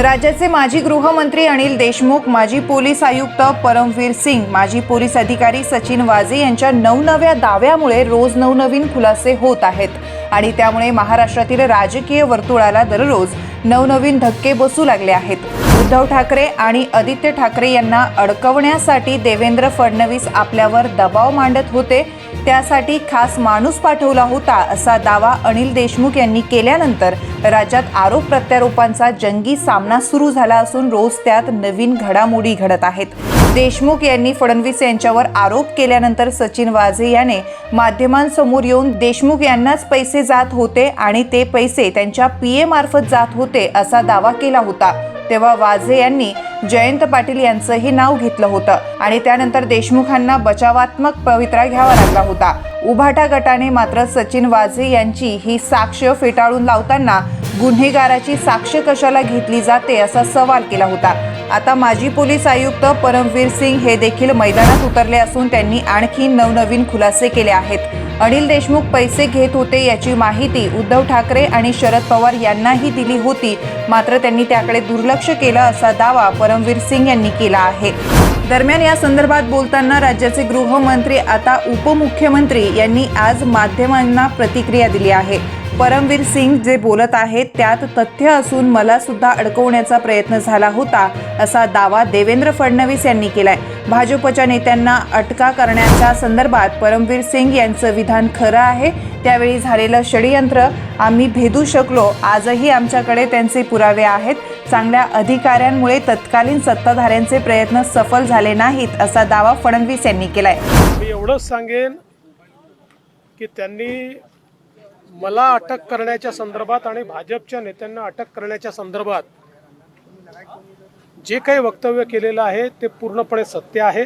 राज्याचे माजी गृहमंत्री अनिल देशमुख माजी पोलीस आयुक्त परमवीर सिंग माजी पोलीस अधिकारी सचिन वाझे यांच्या नवनव्या दाव्यामुळे रोज नवनवीन खुलासे होत आहेत. आणि त्यामुळे महाराष्ट्रातील राजकीय वर्तुळाला दररोज नवनवीन धक्के बसू लागले आहेत. उद्धव ठाकरे आणि आदित्य ठाकरे यांना अडकवण्यासाठी देवेंद्र फडणवीस आपल्यावर दबाव मांडत होते. त्यासाठी खास माणूस पाठवला होता असा दावा अनिल देशमुख यांनी केल्यानंतर राज्यात आरोप प्रत्यारोपांचा जंगी सामना सुरू झाला असून रोज त्यात नवीन घडामोडी घडत आहेत. देशमुख यांनी फडणवीस यांच्यावर आरोप केल्यानंतर सचिन वाझे याने माध्यमांसमोर येऊन देशमुख यांनाच पैसे जात होते आणि ते पैसे त्यांच्या पी मार्फत जात होते असा दावा केला होता. तेव्हा वाझे यांनी जयंत पाटील यांचंही नाव घेतलं होतं. आणि त्यानंतर देशमुखांना बचावात्मक पवित्रा घ्यावा लागला होता. उभाटा गटाने मात्र सचिन वाझे यांची ही साक्ष फेटाळून लावताना गुन्हेगाराची साक्ष कशाला घेतली जाते असा सवाल केला होता. आता माजी पोलीस आयुक्त परमवीर सिंग हे देखील मैदानात उतरले असून त्यांनी आणखी नवनवीन खुलासे केले आहेत. अनिल देशमुख पैसे घेत होते याची माहिती उद्धव ठाकरे आणि शरद पवार यांनाही दिली होती. मात्र त्यांनी त्याकडे दुर्लक्ष केलं असा दावा परमवीर सिंग यांनी केला आहे. दरम्यान या संदर्भात बोलताना राज्याचे गृहमंत्री आता उपमुख्यमंत्री यांनी आज माध्यमांना प्रतिक्रिया दिली आहे. परमवीर सिंग जे बोलत आहेत त्यात तथ्य असून मला सुद्धा अडकवण्याचा प्रयत्न झाला होता असा दावा देवेंद्र फडणवीस यांनी केलाय. भाजपच्या नेत्यांना अटका करण्याच्या संदर्भात परमवीर सिंग यांचं विधान खरं आहे त्यावेळी झालेलं षडयंत्र आम्ही भेदू शकलो आजही आमच्याकडे त्यांचे पुरावे आहेत. चांगल्या अधिकाऱ्यांमुळे तत्कालीन सत्ताधाऱ्यांचे प्रयत्न सफल झाले नाहीत असा दावा फडणवीस यांनी केलाय. मी एवढंच सांगेन की त्यांनी मला अटक करण्याच्या संदर्भात आणि भाजपच्या नेत्यांना अटक करण्याच्या संदर्भात जे काही वक्तव्य केलेलं आहे ते पूर्णपणे सत्य आहे.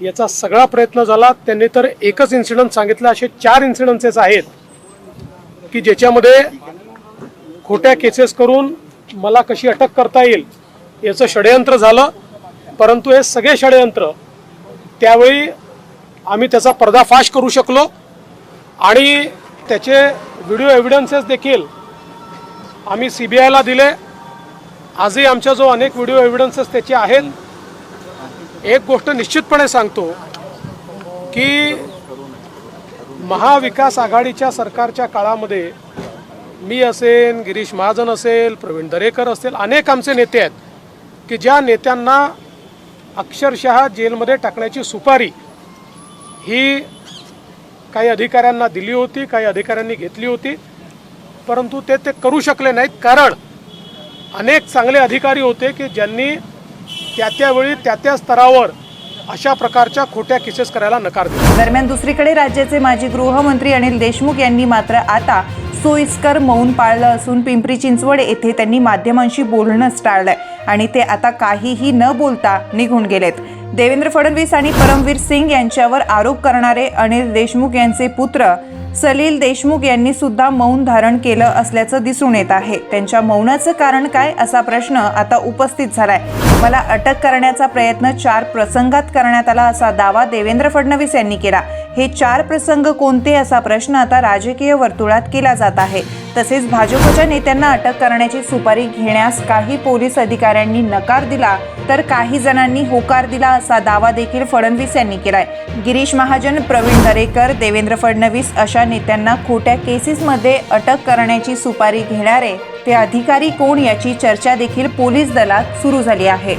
याचा सगळा प्रयत्न झाला. त्यांनी तर एकच इन्सिडंट सांगितलं. असे चार इन्सिडन्सेस आहेत की ज्याच्यामध्ये खोट्या केसेस करून मला कशी अटक करता येईल याचं षडयंत्र झालं. परंतु हे सगळे षडयंत्र त्यावेळी आम्ही त्याचा पर्दाफाश करू शकलो आणि त्याचे व्हिडिओ एव्हिडन्सेस देखील आम्ही सी बी आयला दिले. आजही आमच्या जो अनेक व्हिडिओ एव्हिडन्सेस त्याचे आहेत. एक गोष्ट निश्चितपणे सांगतो की महाविकास आघाडीच्या सरकारच्या काळामध्ये मी असेल गिरीश महाजन असेल प्रवीण दरेकर असेल अनेक आमचे नेते आहेत की ज्या नेत्यांना अक्षरशः जेलमध्ये टाकण्याची सुपारी ही काही अधिकाऱ्यांना दिली होती काही अधिकाऱ्यांनी घेतली होती परंतु ते ते करू शकले नाहीत. कारण अनेक चांगले अधिकारी होते की ज्यांनी त्या त्यावेळी त्या त्या स्तरावर अशा प्रकारच्या खोट्या केसेस करायला नकार दिला. दरम्यान दुसरीकडे राज्याचे माजी गृहमंत्री अनिल देशमुख यांनी मात्र आता सोयीस्कर मौन पाळलं असून पिंपरी चिंचवड येथे त्यांनी माध्यमांशी बोलणंच टाळलंय आणि ते आता काहीही न बोलता निघून गेलेत. देवेंद्र फडणवीस आणि परमवीर सिंग यांच्यावर आरोप करणारे अनिल देशमुख यांचे पुत्र सलील देशमुख यांनी सुद्धा मौन धारण केलं असल्याचं दिसून येत आहे. त्यांच्या मौनाचं कारण काय असा प्रश्न आता उपस्थित झालाय. मला अटक करण्याचा प्रयत्न चार प्रसंगात करण्यात आला असा दावा देवेंद्र फडणवीस यांनी केला. हे चार प्रसंग कोणते असा प्रश्न आता राजकीय वर्तुळात केला जात आहे. तसेच भाजपच्या नेत्यांना अटक करण्याची सुपारी घेण्यास काही पोलीस अधिकाऱ्यांनी नकार दिला तर काही जणांनी होकार दिला असा दावा देखील फडणवीस यांनी केलाय. गिरीश महाजन प्रवीण दरेकर देवेंद्र फडणवीस अशा नेत्यांना खोट्या केसेसमध्ये अटक करण्याची सुपारी घेणारे ते अधिकारी कोण याची चर्चा देखील पोलीस दलात सुरू झाली आहे.